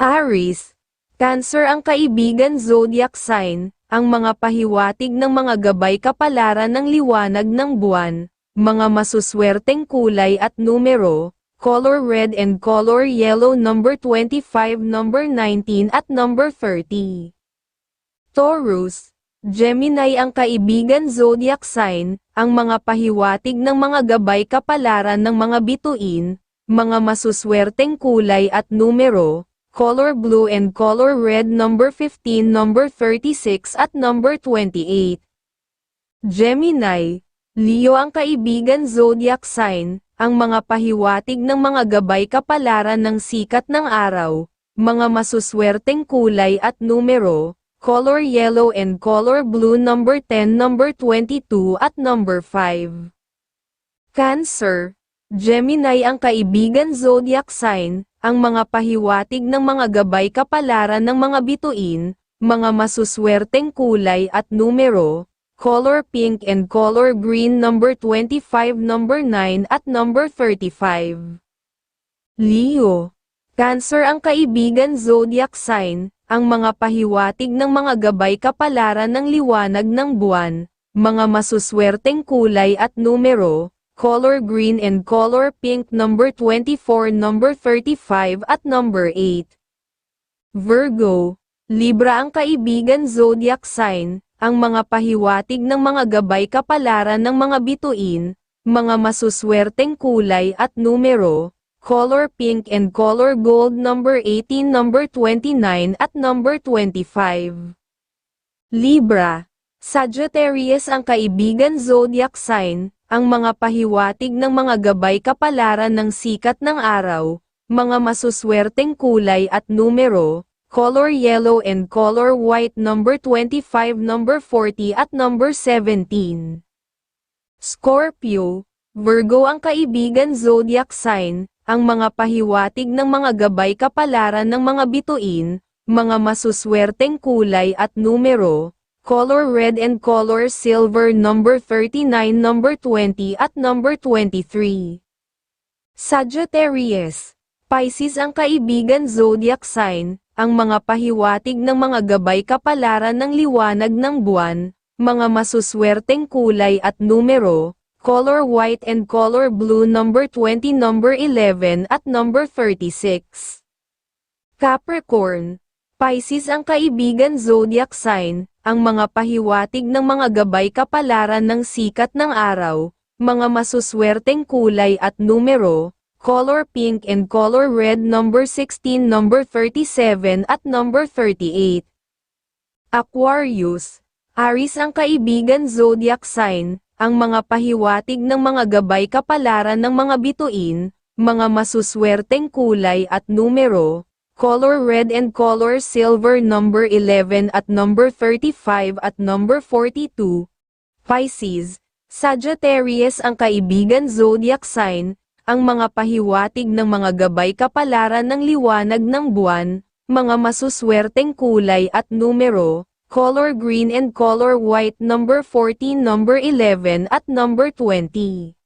Aries, Cancer ang kaibigan zodiac sign, ang mga pahiwatig ng mga gabay kapalaran ng liwanag ng buwan, mga masuswerteng kulay at numero, color red and color yellow number 25, number 19 at number 30. Taurus, Gemini ang kaibigan zodiac sign, ang mga pahiwatig ng mga gabay kapalaran ng mga bituin, mga masuswerteng kulay at numero, color blue and color red number 15, number 36 at number 28. Gemini, Leo ang kaibigan zodiac sign, ang mga pahiwatig ng mga gabay kapalaran ng sikat ng araw, mga masuswerteng kulay at numero, color yellow and color blue number 10, number 22 at number 5. Cancer, Gemini ang kaibigan zodiac sign, ang mga pahiwatig ng mga gabay kapalaran ng mga bituin, mga masuswerteng kulay at numero, color pink and color green number 25, number 9 at number 35. Leo, Cancer ang kaibigan zodiac sign, ang mga pahiwatig ng mga gabay kapalaran ng liwanag ng buwan, mga masuswerteng kulay at numero, color green and color pink number 24, number 35 at number 8. Virgo, Libra ang kaibigan zodiac sign, ang mga pahiwatig ng mga gabay kapalaran ng mga bituin, mga masuswerteng kulay at numero, color pink and color gold number 18, number 29 at number 25. Libra, Sagittarius ang kaibigan zodiac sign, ang mga pahiwatig ng mga gabay kapalaran ng sikat ng araw, mga masuswerteng kulay at numero, color yellow and color white number 25, number 40 at number 17. Scorpio, Virgo ang kaibigan zodiac sign, ang mga pahiwatig ng mga gabay kapalaran ng mga bituin, mga masuswerteng kulay at numero, color red and color silver number 39, number 20 at number 23. Sagittarius, Pisces ang kaibigan zodiac sign, ang mga pahiwatig ng mga gabay kapalaran ng liwanag ng buwan, mga masuswerteng kulay at numero, color white and color blue number 20 number 11 at number 36. Capricorn, Pisces ang kaibigan zodiac sign, ang mga pahiwatig ng mga gabay kapalaran ng sikat ng araw, mga masuswerteng kulay at numero, color pink and color red number 16 number 37 at number 38. Aquarius, Aries ang kaibigan zodiac sign, ang mga pahiwatig ng mga gabay kapalaran ng mga bituin, mga masuswerteng kulay at numero, color red and color silver number 11 at number 35 at number 42. Pisces, Sagittarius ang kaibigan zodiac sign, ang mga pahiwatig ng mga gabay kapalaran ng liwanag ng buwan, mga masuswerteng kulay at numero, color green and color white number 14 number 11 at number 20.